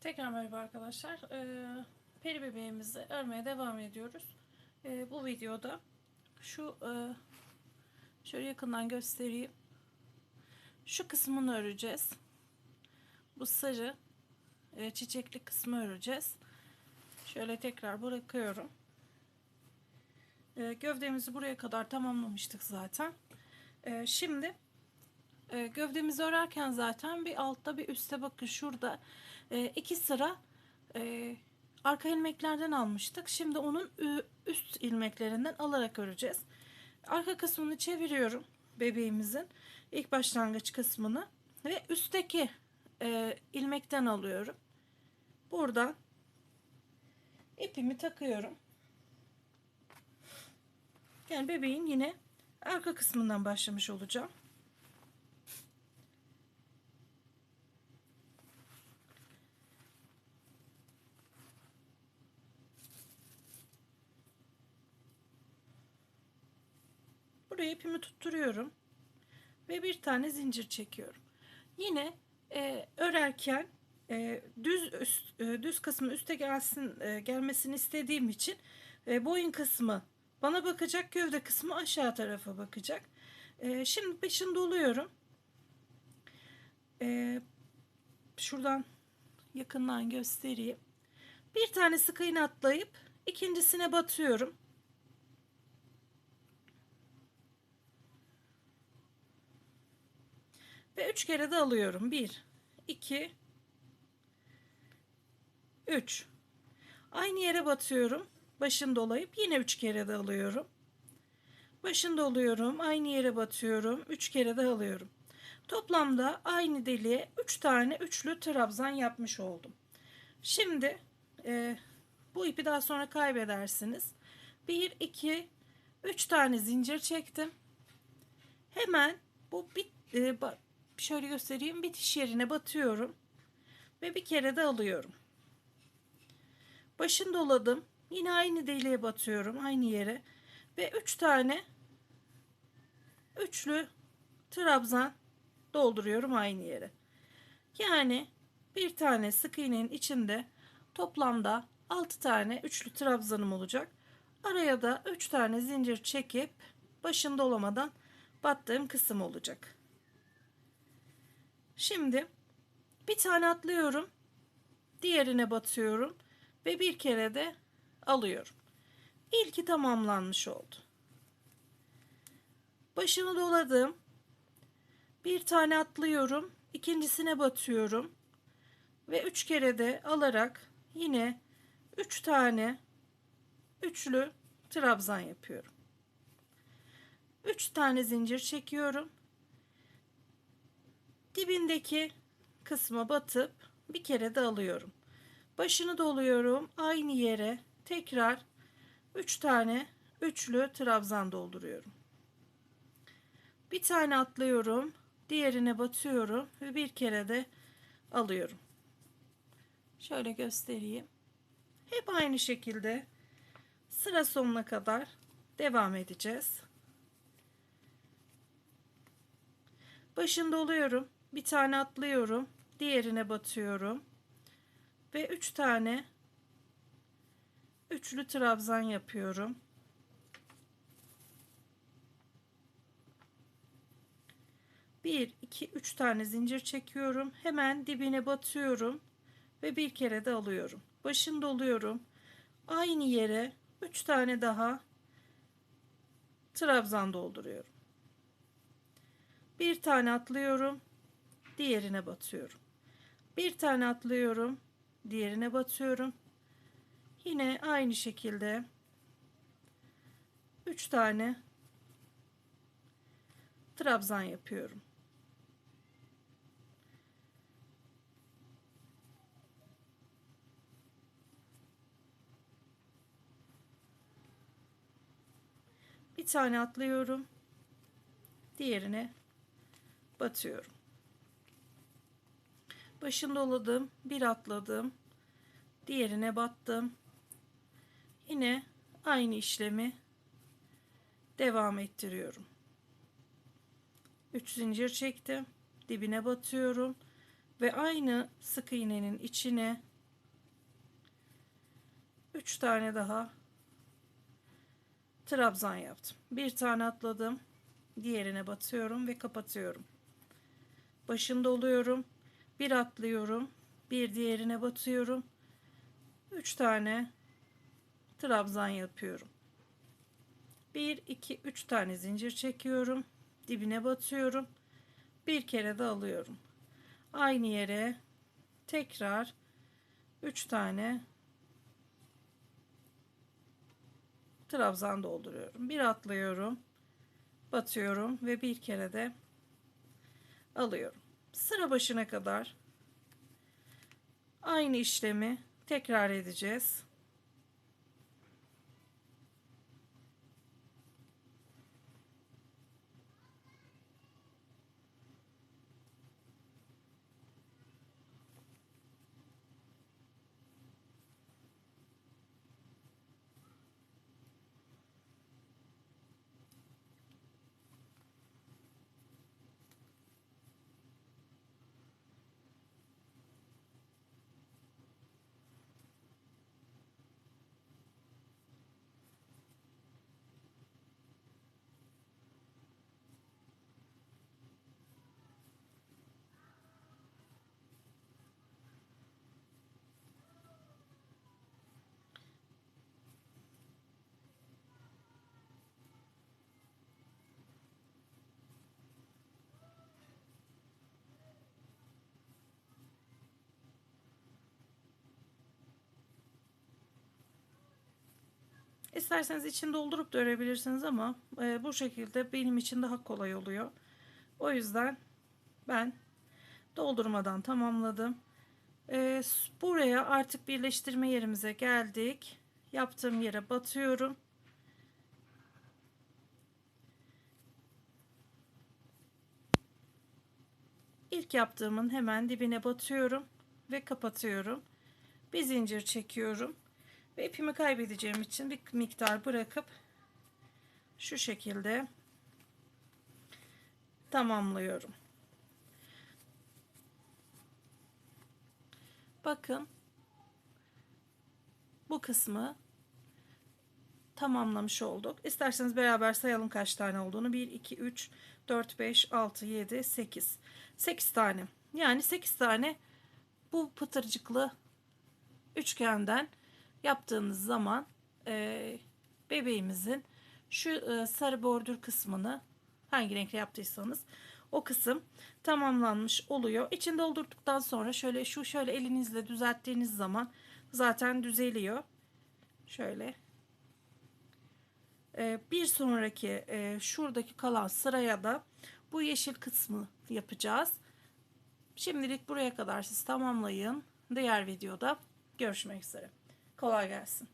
Tekrar merhaba arkadaşlar. Ee, peri bebeğimizi örmeye devam ediyoruz. Ee, bu videoda şu e, şöyle yakından göstereyim. Şu kısmını öreceğiz. Bu sarı e, çiçekli kısmı öreceğiz. Şöyle tekrar bırakıyorum. E, gövdemizi buraya kadar tamamlamıştık zaten. E, şimdi e, gövdemizi örerken zaten bir altta bir üstte bakın şurada e, iki sıra e, arka ilmeklerden almıştık. Şimdi onun üst ilmeklerinden alarak öreceğiz. Arka kısmını çeviriyorum bebeğimizin ilk başlangıç kısmını ve üstteki e, ilmekten alıyorum. Buradan ipimi takıyorum. Yani bebeğin yine arka kısmından başlamış olacağım. Buraya ipimi tutturuyorum ve bir tane zincir çekiyorum. Yine e, örerken e, düz üst, e, düz kısmı üste gelsin e, gelmesini istediğim için e, boyun kısmı bana bakacak, gövde kısmı aşağı tarafa bakacak. E, şimdi başını doluyorum. E, şuradan yakından göstereyim. Bir tane sık iğne atlayıp ikincisine batıyorum. Ve üç kere de alıyorum. Bir, iki, üç. Aynı yere batıyorum. Başını dolayıp yine üç kere de alıyorum. Başını doluyorum. Aynı yere batıyorum. Üç kere de alıyorum. Toplamda aynı deliğe üç tane üçlü trabzan yapmış oldum. Şimdi e, bu ipi daha sonra kaybedersiniz. Bir, iki, üç tane zincir çektim. Hemen bu bit, e, şöyle göstereyim bitiş yerine batıyorum ve bir kere de alıyorum. Başını doladım. Yine aynı deliğe batıyorum aynı yere ve 3 tane üçlü trabzan dolduruyorum aynı yere. Yani bir tane sık iğnenin içinde toplamda 6 tane üçlü trabzanım olacak. Araya da 3 tane zincir çekip başını dolamadan battığım kısım olacak. Şimdi bir tane atlıyorum. Diğerine batıyorum ve bir kere de alıyorum. İlki tamamlanmış oldu. Başını doladım. Bir tane atlıyorum. ikincisine batıyorum. Ve üç kere de alarak yine üç tane üçlü trabzan yapıyorum. Üç tane zincir çekiyorum dibindeki kısma batıp bir kere de alıyorum. Başını doluyorum. Aynı yere tekrar 3 tane üçlü trabzan dolduruyorum. Bir tane atlıyorum. Diğerine batıyorum ve bir kere de alıyorum. Şöyle göstereyim. Hep aynı şekilde sıra sonuna kadar devam edeceğiz. Başını doluyorum bir tane atlıyorum diğerine batıyorum ve üç tane üçlü trabzan yapıyorum. Bir iki üç tane zincir çekiyorum hemen dibine batıyorum ve bir kere de alıyorum. Başını doluyorum. Aynı yere üç tane daha trabzan dolduruyorum. Bir tane atlıyorum diğerine batıyorum. Bir tane atlıyorum, diğerine batıyorum. Yine aynı şekilde 3 tane trabzan yapıyorum. Bir tane atlıyorum. Diğerine batıyorum. Başını doladım. Bir atladım. Diğerine battım. Yine aynı işlemi devam ettiriyorum. 3 zincir çektim. Dibine batıyorum ve aynı sık iğnenin içine 3 tane daha trabzan yaptım. Bir tane atladım. Diğerine batıyorum ve kapatıyorum. Başında oluyorum. Bir atlıyorum. Bir diğerine batıyorum. 3 tane trabzan yapıyorum. 1 2 3 tane zincir çekiyorum. Dibine batıyorum. Bir kere de alıyorum. Aynı yere tekrar 3 tane trabzan dolduruyorum. Bir atlıyorum. Batıyorum ve bir kere de alıyorum. Sıra başına kadar aynı işlemi tekrar edeceğiz. İsterseniz içini doldurup da örebilirsiniz ama e, bu şekilde benim için daha kolay oluyor. O yüzden ben doldurmadan tamamladım. E, buraya artık birleştirme yerimize geldik. Yaptığım yere batıyorum. İlk yaptığımın hemen dibine batıyorum ve kapatıyorum. Bir zincir çekiyorum. Ve ipimi kaybedeceğim için bir miktar bırakıp şu şekilde tamamlıyorum. Bakın bu kısmı tamamlamış olduk. İsterseniz beraber sayalım kaç tane olduğunu. 1, 2, 3, 4, 5, 6, 7, 8. 8 tane. Yani 8 tane bu pıtırcıklı üçgenden yaptığınız zaman e, bebeğimizin şu e, sarı bordür kısmını hangi renkle yaptıysanız o kısım tamamlanmış oluyor. İçini doldurduktan sonra şöyle şu şöyle elinizle düzelttiğiniz zaman zaten düzeliyor. Şöyle e, bir sonraki e, şuradaki kalan sıraya da bu yeşil kısmı yapacağız. Şimdilik buraya kadar siz tamamlayın. Diğer videoda görüşmek üzere. Kolay gelsin.